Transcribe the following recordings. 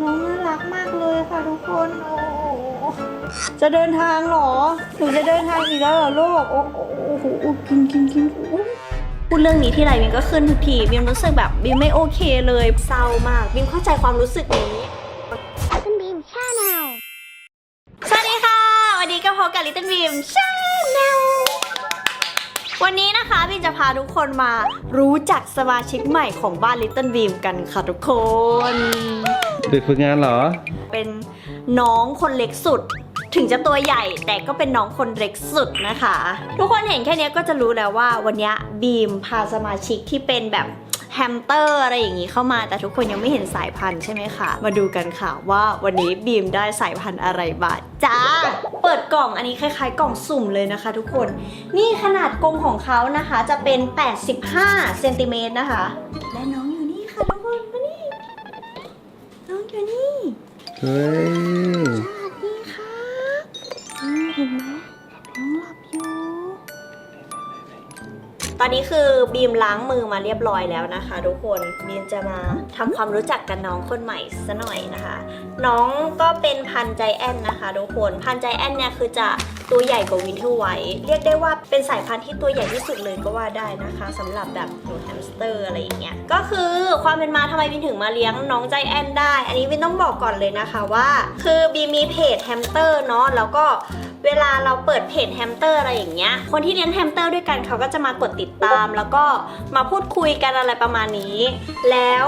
น้องน่ารักมากเลยค่ะทุกคนโอ้จะเดินทางเหรอหนูจะเดินทางอีกแล้วเหรอลูกโอ้โหกินกินกินโอ้พูดเรื่องนี้ที่ไรบิมก็ขึ้นทุกทีบิมรู้สึกแบบบิมไม่โอเคเลยเศร้ามากบิมเข้าใจความรู้สึกนี้ ทุกคนมารู้จักสมาชิกใหม่ของบ้านลิตเติ้ลบีมกันค่ะทุกคน เด็กฝึกงานเหรอ เป็นน้องคนเล็กสุด ถึงจะตัวใหญ่แต่ก็เป็นน้องคนเล็กสุดนะคะ ทุกคนเห็นแค่เนี้ยก็จะรู้แล้วว่าวันเนี้ยบีมพาสมาชิกที่เป็นแบบ แฮมสเตอร์อะไรอย่างนี้เข้ามา แต่ทุกคนยังไม่เห็นสายพันธุ์ใช่ไหมคะ มาดูกันค่ะว่าวันนี้บีมได้สายพันธุ์อะไรบ้างจ้า เปิดกล่องอันนี้คล้ายๆ กล่องสุ่มเลยนะคะ ทุกคน นี่ขนาดกรงของเขานะคะจะเป็น 85เซนติเมตรนะคะ และน้องอยู่นี่ค่ะทุกคนมานี่น้องอยู่นี่ เฮ้ย ตอนนี้คือบีมล้างมือมาเรียบร้อยแล้วนะคะ ทุกคนบีมจะมาทำความรู้จักกับน้องคนใหม่ซะหน่อยนะคะ น้องก็เป็นพันใจแอนนะคะ ทุกคนพันใจแอนเนี่ยคือจะตัวใหญ่กว่าวินเทอร์ไวท์เรียกได้ว่าเป็นสายพันธุ์ที่ตัวใหญ่ที่สุดเลยก็ว่าได้นะคะสำหรับแบบหนูแฮมสเตอร์อะไรอย่างเงี้ยก็คือความเป็นมาทำไมบินถึงมาเลี้ยงน้องใจแอนได้ อันนี้บินต้องบอกก่อนเลยนะคะว่า คือบีมมีเพจแฮมสเตอร์เนาะแล้วก็ เวลาเราเปิดเพจแฮมสเตอร์อะไรอย่างเงี้ย คนที่เลี้ยงแฮมสเตอร์ด้วยกันเขาก็จะมากดติดตาม แล้วก็มาพูดคุยกันอะไรประมาณนี้ แล้ว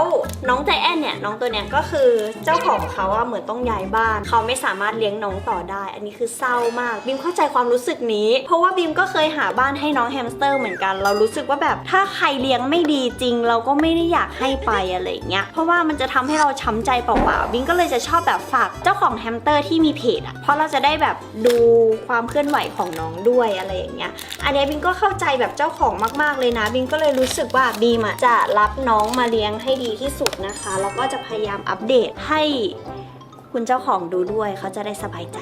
น้องใจแอนเนี่ยน้องตัวเนี้ยก็คือเจ้าของเขาอะเหมือนต้องย้ายบ้าน เขาไม่สามารถเลี้ยงน้องต่อได้ อันนี้คือเศร้ามากบิมเข้าใจความรู้สึกนี้ เพราะว่าบิมก็เคยหาบ้านให้น้องแฮมสเตอร์เหมือนกัน เรารู้สึกว่าแบบถ้าใครเลี้ยงไม่ดีจริง เราก็ไม่ได้อยากให้ไปอะไรอย่างเงี้ย เพราะว่ามันจะทำให้เราช้ำใจเปล่าๆบิมก็เลยจะชอบแบบฝากเจ้าของแฮมสเตอร์ที่มีเพจอะเพราะเราจะได้แบบดูความเคลื่อนไหวของน้องด้วยอะไรอย่างเงี้ย อันเนี้ยบิมก็เข้าใจแบบเจ้าของมากๆเลยนะ บิมก็เลยรู้สึกว่าบีมอะจะรับน้องมาเลี้ยงให้ดีที่สุดนะคะ แล้วก็จะพยายามอัปเดตให้คุณเจ้าของดูด้วยเขาจะได้สบายใจ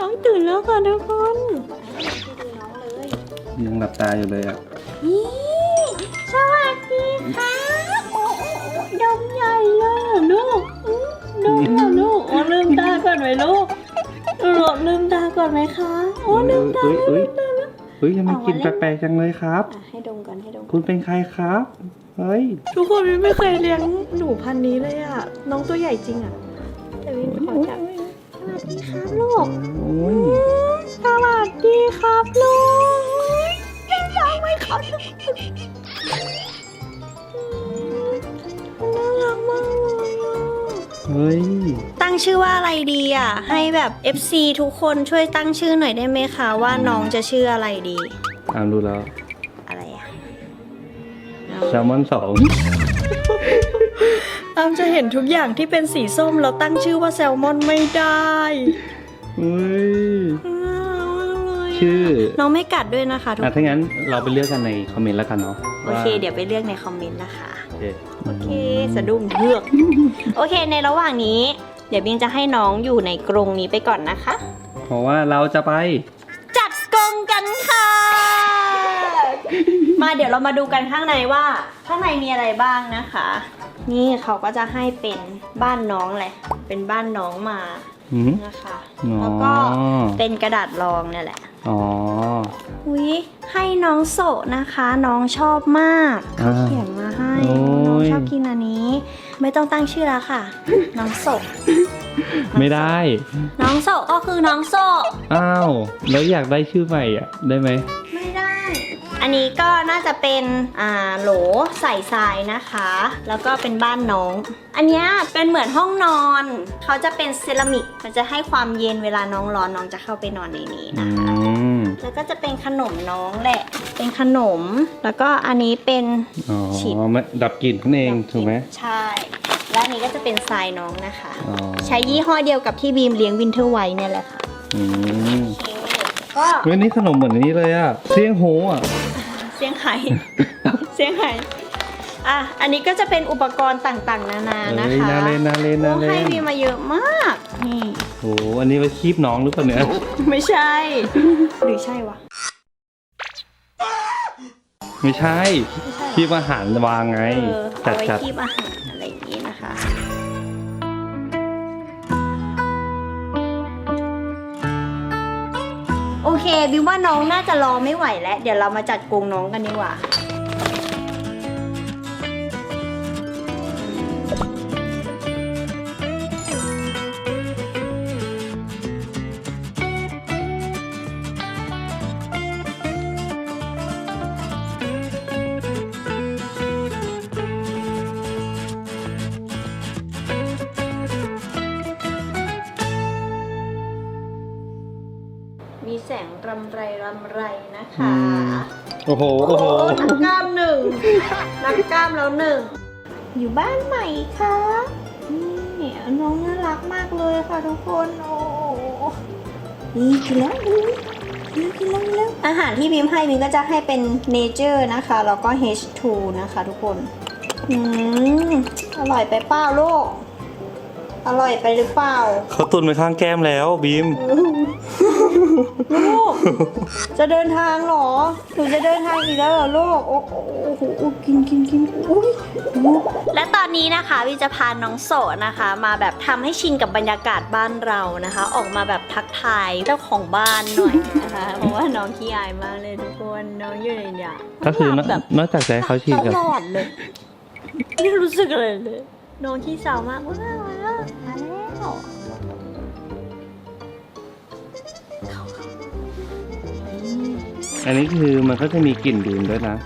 น้องตื่นแล้วค่ะทุกคนให้ดูน้องเลย ยังหลับตาอยู่เลยอะนี่สวัสดีค่ะโอ้โหดมใหญ่เลยเหรอลูกอื้อดมเหรอลูกโอ้ลืมตาก่อนไหมลูก เออลืมตาก่อนไหมคะ โอ้ลืมตาเฮ้ยเฮ้ยลืมตาแล้วเฮ้ยยังไม่กินแปลกๆจังเลยครับอะให้ดมก่อนให้ดมก่อนคุณเป็นใครครับ เฮ้ย ทุกคนวินไม่เคยเลี้ยงหนูพันธุ์นี้เลยอะ น้องตัวใหญ่จริงอะ แต่วินขอจับสวัสดีครับลูกโอ้ยสวัสดีครับลูกยังยังไม่ขอดูน่ารักมากเลยอะ เฮ้ย ตั้งชื่อว่าอะไรดีอะ ให้แบบ FC ทุกคนช่วยตั้งชื่อหน่อยได้ไหมคะ ว่าน้องจะชื่ออะไรดีอ่านดูแล้วอะไรอะแซลมอนสองอามจะเห็นทุกอย่างที่เป็นสีส้มแล้วตั้งชื่อว่าแซลมอนไม่ได้เฮ้ยน่ารักมากเลยะชื่อ น้องไม่กัดด้วยนะคะทุกอะ คถ้านงั้นเราไปเลือกกันในคอมเมนต์แล้วกันเนาะโอเค เดี๋ยวไปเลือกในคอมเมนต์นะคะโอ เคโอเคสะดุ้งเลือก โอเค ในระหว่างนี้ เดี๋ยวบิงจะให้น้องอยู่ในกรงนี้ไปก่อนนะคะ เพราะว่าเราจะไป จัดกรงกันค่ะ มาเดี๋ยวเรามาดูกันข้างในว่า ข้างในมีอะไรบ้างนะคะ นี่เขาก็จะให้เป็นบ้านน้องแหละเป็นบ้านน้องมา หืม นะคะ อ๋อ แล้วก็เป็นกระดาษรองเนี่ยแหละ อ๋อ อุ้ยให้น้องโสะนะคะ น้องชอบมากเขาอ่าเขียนมาให้โอ้ยน้องชอบกินอันนี้ ไม่ต้องตั้งชื่อแล้วค่ะ น้องโสะไม่ได้ น้องโสะก็คือน้องโสะอ้าว แล้วอยากได้ชื่อใหม่อะ ได้ไหมไม่ได้ อันนี้ก็น่าจะเป็นอ่าโหลใส่ทรายนะคะ แล้วก็เป็นบ้านน้อง อันเนี้ยเป็นเหมือนห้องนอน เขาจะเป็นเซรามิก มันจะให้ความเย็นเวลาน้องร้อนน้องจะเข้าไปนอนในนี้อืนะคะมแล้วก็จะเป็นขนมน้องแหละ เป็นขนม แล้วก็อันนี้เป็นอ๋อฉีดไม่ดับกลิ่นนั่นเองถูกไหมใช่ และอันนี้ก็จะเป็นทรายน้องนะคะอ๋อใช้ยี่ห้อเดียวกับที่บีมเลี้ยงวินเทอร์ไวท์เนี่ยแหละค่ะอืมโอเคก็เฮ้ยนี่ขนมเหมือนอันนี้เลยอะเซี่ยงโฮอะ เสียงไห่เสียงไห่อะ อันนี้ก็จะเป็นอุปกรณ์ต่างๆ นานานะเฮ้ยคะน่าเล่นน่าเล่นน่าโอ้เล่ให้นบีมมาเยอะมาก นี่โอ้อันนี้ไว้คีบน้องหรือเปล่าเนี่ย ไม่ใช่ หรือใช่วะ ไม่ใช่ไม่ใช่เหรอคีบอาหารวางไงเออจัเอาดไว้จัดคีบอาหารอะไรอย่างนี้นะคะ เคบิวว่าน้องน่าจะรอไม่ไหวแล้ว เดี๋ยวเรามาจัดกรงน้องกันดีกว่าำไรรำไรนะคะโอ้โหโอ้โหนักกล้ามหนึ่งนักกล้ามแล้วหนึ่งอยู่บ้านใหม่คะนี่น้องน่ารักมากเลยค่ะทุกคนโอ้โหนี่กินแล้วกินแล้วกินแล้วกินแล้วอาหารที่บิมให้บิมก็จะให้เป็นเนเจอร์นะคะแล้วก็ H2 นะคะทุกคนอืมอร่อยไปเปล่าลูกอร่อยไปหรือเปล่า เขาตุนไปข้างแก้มแล้วบีม ลูก จะเดินทางเหรอหนูจะเดินทางอีกแล้วเหรอลูก โอ้โหโอ้โหโอ้กินกินกินอุ้ยลูกและตอนนี้นะคะวิจะพาน้องโสนะคะ มาแบบทำให้ชินกับบรรยากาศบ้านเรานะคะ ออกมาแบบทักทายเจ้าของบ้านหน่อยนะคะเพราะว่าน้องขี้อายมากเลยทุกคนน้องอยู่ในเนี่ยก็คือนแบบนอกจากจะให้เขาฉีดตกับลอดเลยไม่รู้สึกอะไรเลย น้องขี้เศร้ามากว้าวมาแล้วมาแล้ว อันนี้คือมันก็จะมีกลิ่นบีมด้วยนะ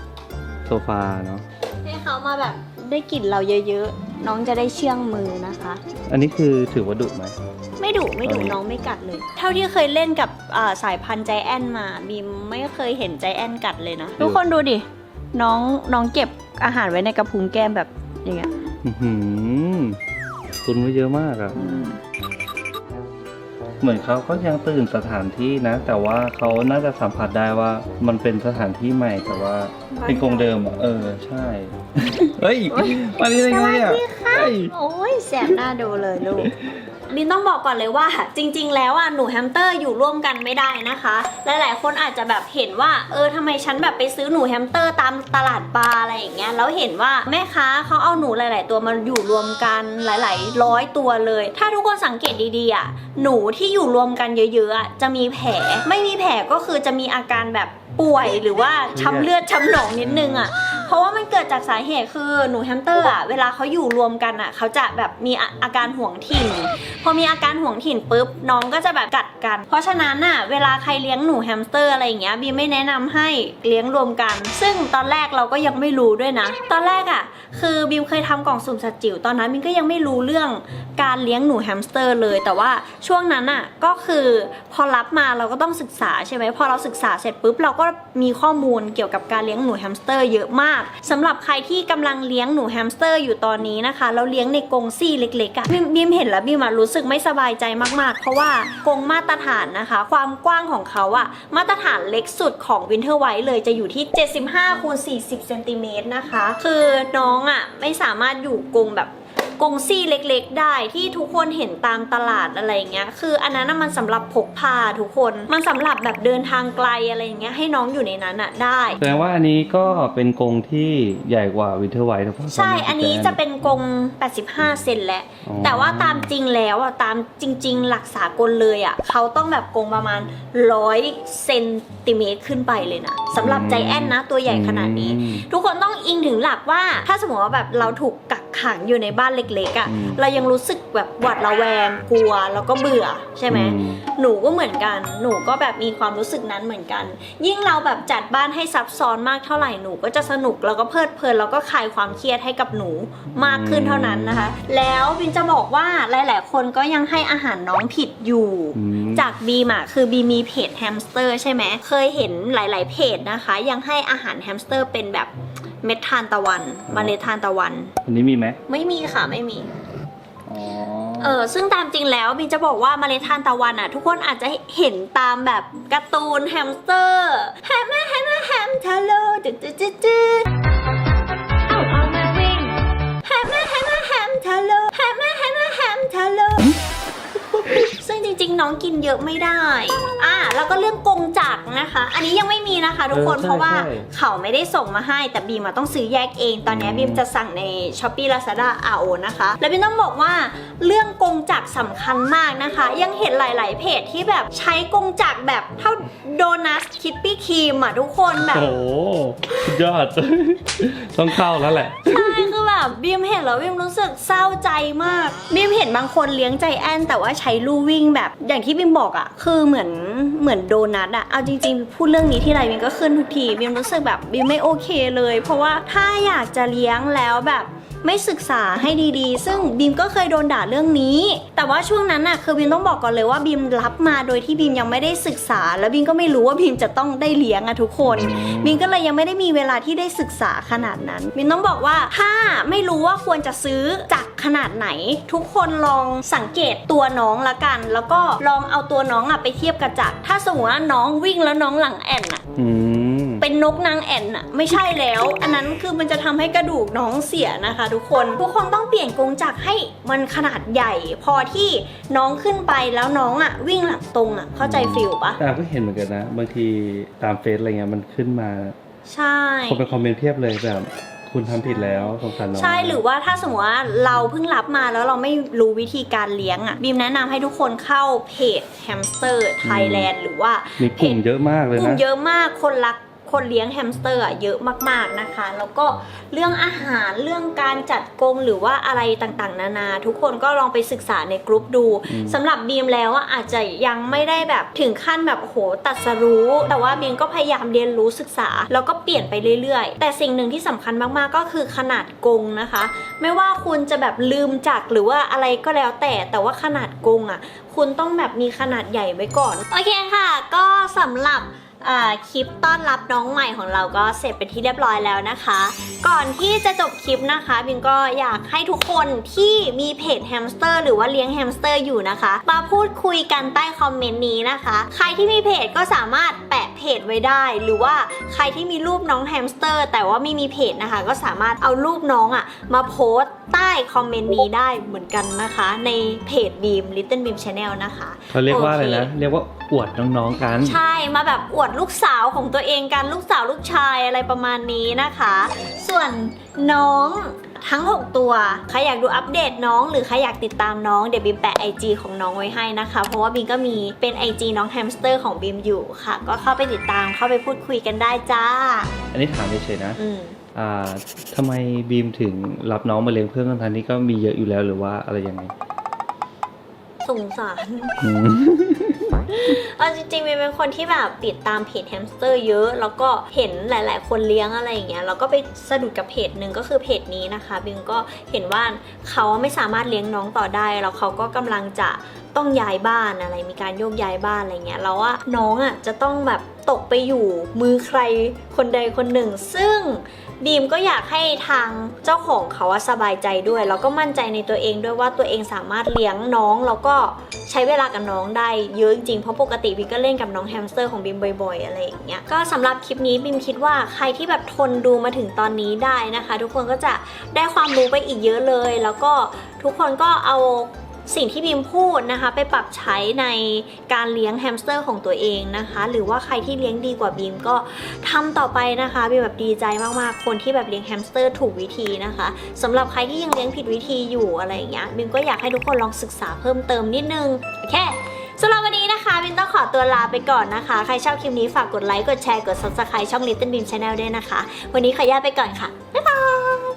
โซฟาเนาะให้เขามาแบบได้กลิ่นเราเยอะๆ น้องจะได้เชื่องมือนะคะ อันนี้คือถือว่าดุไหม ไม่ดุไม่ดุเอ้ยน้องไม่กัดเลย เท่าที่เคยเล่นกับอ่าสายพันธุ์ใจแอนมาบีมไม่เคยเห็นใจแอนกัดเลยนะ ทุกคนดูดิ น้องน้องเก็บอาหารไว้ในกระพุ้งแก้มแบบอย่างเงี้ยอื้อหือตุนไว้เยอะมากอะ เหมือนเขาก็ยังตื่นสถานที่นะ แต่ว่าเขาน่าจะสัมผัสได้ว่ามันเป็นสถานที่ใหม่แต่ว่าเป็นกรงเดิมอะเออใช่ เฮ้ยมาได้ยังไงอะเฮ้ย โอ้ยแสบหน้าดูเลยลูก ลินต้องบอกก่อนเลยว่า จริง ๆ แล้วอะหนูแฮมสเตอร์อยู่ร่วมกันไม่ได้นะคะ หลายๆ คนอาจจะแบบเห็นว่า เออทำไมฉันแบบไปซื้อหนูแฮมสเตอร์ตามตลาดปลาอะไรอย่างเงี้ยแล้วเห็นว่าแม่ค้าเขาเอาหนูหลาย ๆ ตัวมาอยู่รวมกันหลาย ๆ ร้อยตัวเลย ถ้าทุกคนสังเกตดีๆอะหนูที่อยู่รวมกันเยอะๆอะจะมีแผลไม่มีแผลก็คือจะมีอาการแบบป่วยหรือว่าช้ำเลือดช้ำหนองนิดนึงอะ เพราะว่ามันเกิดจากสาเหตุคือหนูแฮมสเตอร์อะเวลาเขาอยู่รวมกันอะเขาจะแบบมีอาอาการห่วงถิ่น พอมีอาการห่วงถิ่นปุ๊บน้องก็จะแบบกัดกัน เพราะฉะนั้นอะเวลาใครเลี้ยงหนูแฮมสเตอร์อะไรอย่างเงี้ยบีไม่แนะนำให้เลี้ยงรวมกัน ซึ่งตอนแรกเราก็ยังไม่รู้ด้วยนะ ตอนแรกอะคือบิวเคยทำกล่องสุ่มสัตว์จิ๋วตอนนั้นบิวก็ยังไม่รู้เรื่องการเลี้ยงหนูแฮมสเตอร์เลย แต่ว่าช่วงนั้นอะก็คือพอรับมาเราก็ต้องศึกษาใช่ไหมพอเราศึกษาเสร็จปุ๊บเราก็มีข้อมูลเกี่ยวกับการเลี้ยงหนูแฮมสเตอร์เยอะมากสำหรับใครที่กำลังเลี้ยงหนูแฮมสเตอร์อยู่ตอนนี้นะคะแล้วเลี้ยงในกรงซี่เล็กๆอะบิมบิมเห็นแล้วบิมอะรู้สึกไม่สบายใจมากๆ เพราะว่ากรงมาตรฐานนะคะ ความกว้างของเขาอะมาตรฐานเล็กสุดของวินเทอร์ไวท์เลยจะอยู่ที่ 75คูณ40เซนติเมตรนะคะ คือน้องอะไม่สามารถอยู่กรงแบบ กรงซี่เล็กๆ ได้ที่ทุกคนเห็นตามตลาดอะไรเงี้ยคืออันนั้นน่ะมันสำหรับพกพาทุกคนมันสำหรับแบบเดินทางไกลอะไรอย่างเงี้ยให้น้องอยู่ในนั้นอะได้แสดงว่าอันนี้ก็เป็นกรงที่ใหญ่กว่าวินเทอร์ไวท์ถูกปะใช่อันนี้จะเป็นกรง85 เซนแหละอ๋อแต่ว่าตามจริงแล้วอะตามจริง ๆ หลักสากลเลยอะเขาต้องแบบกรงประมาณ100เซนติเมตรขึ้นไปเลยนะสำหรับใจแอนนะตัวใหญ่ขนาดนี้อืมทุกคนต้องอิงถึงหลักว่าถ้าสมมติว่าแบบเราถูกกัก ขังอยู่ในบ้านเล็กๆอะอืมเรายังรู้สึกแบบหวาดระแวงกลัวแล้วก็เบื่อใช่ไหมอืหนูก็เหมือนกัน หนูก็แบบมีความรู้สึกนั้นเหมือนกัน ยิ่งเราแบบจัดบ้านให้ซับซ้อนมากเท่าไหร่หนูก็จะสนุกแล้วก็เพลิดเพลินแล้วก็คลายความเครียดให้กับหนูมากขึ้นเท่านั้นนะคะ แล้วบินจะบอกว่าหลาย ๆ คนก็ยังให้อาหารน้องผิดอยู่ อืม จากบีมอะคือบีมีเพจแฮมสเตอร์ใช่ไหมเคยเห็นหลาย ๆ เพจนะคะ ยังให้อาหารแฮมสเตอร์เป็นแบบ เม็ดทานตะวันเมล็ดทานตะวัน อันนี้มีไหมไม่มีค่ะไม่มีอ๋อเออซึ่งตามจริงแล้วบินจะบอกว่าเมล็ดทานตะวันอะ ทุกคนอาจจะเห็นตามแบบการ์ตูนแฮมสเตอร์แฮมแฮมแฮมแฮมทาโลจึ๊ดจึ๊ดจึ๊ดจึ๊ดเอาเอามาวิ่งแฮมแฮมแฮมแฮมทาโลแฮมแฮมแฮมแฮมทาโลซึ่งจ ริง ๆ น้องกินเยอะไม่ได้ อะแล้วก็เรื่องกรงจักรนะคะ อันนี้ยังไม่มีนะคะทุกคนเออใช่เพราะว่าใช่เขาไม่ได้ส่งมาให้แต่บีมอะต้องซื้อแยกเอง ตอนนี้อืม บีมจะสั่งใน s h อ p e e Lazada RO นะคะ แล้วบีมต้องบอกว่าเรื่องกรงจักรสำคัญมากนะคะ ยังเห็นหลาย ๆ เพจที่แบบใช้กรงจักรแบบเท่าโดนัทคิปปี้ครีมอะทุกคนแบบ โอ้โหสุดยอด ต้องเข้าแล้วแหละ ใช่คือแบีมเห็นแล้วบีมรู้สึกเศร้าใจมากบีมเห็นบางคนเลี้ยงใจแอนแต่ว่าใช้ลู่วิ่งแบบอย่างที่บีมบอกอะ่ะคือเหมือนเหมือนโดนัทอะเอาจริงๆพูดเรื่องนี้ที่ไรบีมก็ขึ้นทุกทีบีมรู้สึกแบบบีมไม่โอเคเลย เพราะว่าถ้าอยากจะเลี้ยงแล้วแบบ ไม่ศึกษาให้ดีๆ ซึ่งบีมก็เคยโดนด่าเรื่องนี้ แต่ว่าช่วงนั้นน่ะคือบีมต้องบอกก่อนเลยว่าบีมรับมาโดยที่บีมยังไม่ได้ศึกษา แล้วบีมก็ไม่รู้ว่าบีมจะต้องได้เลี้ยงอะทุกคนอืมบินก็เลยยังไม่ได้มีเวลาที่ได้ศึกษาขนาดนั้นบินต้องบอกว่าถ้าไม่รู้ว่าควรจะซื้อจากขนาดไหน ทุกคนลองสังเกตตัวน้องละกัน แล้วก็ลองเอาตัวน้องอะไปเทียบกับจักรถ้าสมมติว่าน้องวิ่งแล้วน้องหลังแอนอะ อืม เป็นนกนางแอ่นอะไม่ใช่แล้ว อันนั้นคือมันจะทำให้กระดูกน้องเสียนะคะ ทุกคนทุกคนต้องเปลี่ยนกรงจักรให้มันขนาดใหญ่ พอที่น้องขึ้นไปแล้วน้องอะวิ่งหลังตรงอะเข้าใจฟิลปะแต่ก็เห็นเหมือนกันนะ บางทีตามเฟซอะไรเงี้ยมันขึ้นมา ใช่คนไปคอมเมนต์เพียบเลยแบบคุณทำผิดแล้วสงสารน้องใช่หรือว่าถ้าสมมติว่าเราเพิ่งรับมาแล้วเราไม่รู้วิธีการเลี้ยงอะ่ะบีมแนะนำให้ทุกคนเข้าเพจแฮมสเตอร์ไทยแลนด์หรือว่ามีกลุ่มเยอะมากเลยกลุ่มนะเยอะมากคนรัก คนเลี้ยงแฮมสเตอร์อะเยอะมากๆนะคะ แล้วก็เรื่องอาหารเรื่องการจัดกรงหรือว่าอะไรต่างๆ นานา ทุกคนก็ลองไปศึกษาในกลุ่มดูอืมสำหรับบีมแล้วอะอาจจะยังไม่ได้แบบถึงขั้นแบบโอ้โหตัดสรู้ แต่ว่าบีมก็พยายามเรียนรู้ศึกษา แล้วก็เปลี่ยนไปเรื่อยๆ แต่สิ่งหนึ่งที่สำคัญมากๆก็คือขนาดกรงนะคะ ไม่ว่าคุณจะแบบลืมจักรหรือว่าอะไรก็แล้วแต่แต่ว่าขนาดกรงอะคุณต้องแบบมีขนาดใหญ่ไว้ก่อน โอเคค่ะ ก็สำหรับอ่า คลิปต้อนรับน้องใหม่ของเราก็เสร็จเป็นที่เรียบร้อยแล้วนะคะ ก่อนที่จะจบคลิปนะคะบิงก็อยากให้ทุกคนที่มีเพจแฮมสเตอร์หรือว่าเลี้ยงแฮมสเตอร์อยู่นะคะ มาพูดคุยกันใต้คอมเมนต์นี้นะคะ ใครที่มีเพจก็สามารถแปะเพจไว้ได้ หรือว่าใครที่มีรูปน้องแฮมสเตอร์ แต่ว่าไม่มีเพจนะคะ ก็สามารถเอารูปน้องอะ่ะมาโพสต์ใต้คอมเมนต์นี้ได้เหมือนกันนะคะ ในเพจบีม Little Beam Channel นะคะเขาเรียกว่าอะไรนะโอเคเรียกว่าอวดน้องๆกัน ใช่มาแบบอวดลูกสาวของตัวเองกันลูกสาวลูกชายอะไรประมาณนี้นะคะ ส่วนน้องทั้ง 6 ตัว ใครอยากดูอัปเดตน้อง หรือใครอยากติดตามน้อง เดี๋ยวบีมแปะ IG ของน้องไว้ให้นะคะ เพราะว่าบีมก็มีเป็น IG น้องแฮมสเตอร์ของบีมอยู่ค่ะ ก็เข้าไปติดตามเข้าไปพูดคุยกันได้จ้า อันนี้ถามเฉยๆนะอืมอ่าทำไมบีมถึงรับน้องมาเลี้ยงเพื่อนทั้งๆที่ก็มีเยอะอยู่แล้วหรือว่าอะไรยังไงสงสาร อืม เอาจริงๆบีมเป็นคนที่แบบติดตามเพจแฮมสเตอร์เยอะ แล้วก็เห็นหลาย ๆ คนเลี้ยงอะไรอย่างเงี้ยแล้วก็ไปสะดุดกับเพจหนึ่งก็คือเพจนี้นะคะบิมก็เห็นว่าเขาไม่สามารถเลี้ยงน้องต่อได้ แล้วเขาก็กำลังจะต้องย้ายบ้านอะไร มีการโยกย้ายบ้านอะไรเงี้ยแล้วว่าน้องอะจะต้องแบบตกไปอยู่มือใครคนใดคนหนึ่ง ซึ่ง บีมก็อยากให้ทางเจ้าของเขาสบายใจด้วย แล้วก็มั่นใจในตัวเองด้วยว่าตัวเองสามารถเลี้ยงน้องแล้วก็ใช้เวลากับน้องได้เยอะจริงๆเพราะปกติบีมก็เล่นกับน้องแฮมสเตอร์ของบีมบ่อยๆอะไรอย่างเงี้ยก็สำหรับคลิปนี้บีมคิดว่าใครที่แบบทนดูมาถึงตอนนี้ได้นะคะ ทุกคนก็จะได้ความรู้ไปอีกเยอะเลย แล้วก็ทุกคนก็เอา สิ่งที่บีมพูดนะคะ ไปปรับใช้ในการเลี้ยงแฮมสเตอร์ของตัวเองนะคะ หรือว่าใครที่เลี้ยงดีกว่าบีมก็ทำต่อไปนะคะบีมแบบดีใจมากๆ คนที่แบบเลี้ยงแฮมสเตอร์ถูกวิธีนะคะสำหรับใครที่ยังเลี้ยงผิดวิธีอยู่อะไรอย่างเงี้ยบิมก็อยากให้ทุกคนลองศึกษาเพิ่มเติมนิดนึงโอเคสำหรับวันนี้นะคะบิมต้องขอตัวลาไปก่อนนะคะ ใครชอบคลิปนี้ฝากกดไลค์ กดแชร์ กด subscribe ช่อง Little Beam Channel ด้วยนะคะ วันนี้ขออนุญาตไปก่อนค่ะ บ๊ายบาย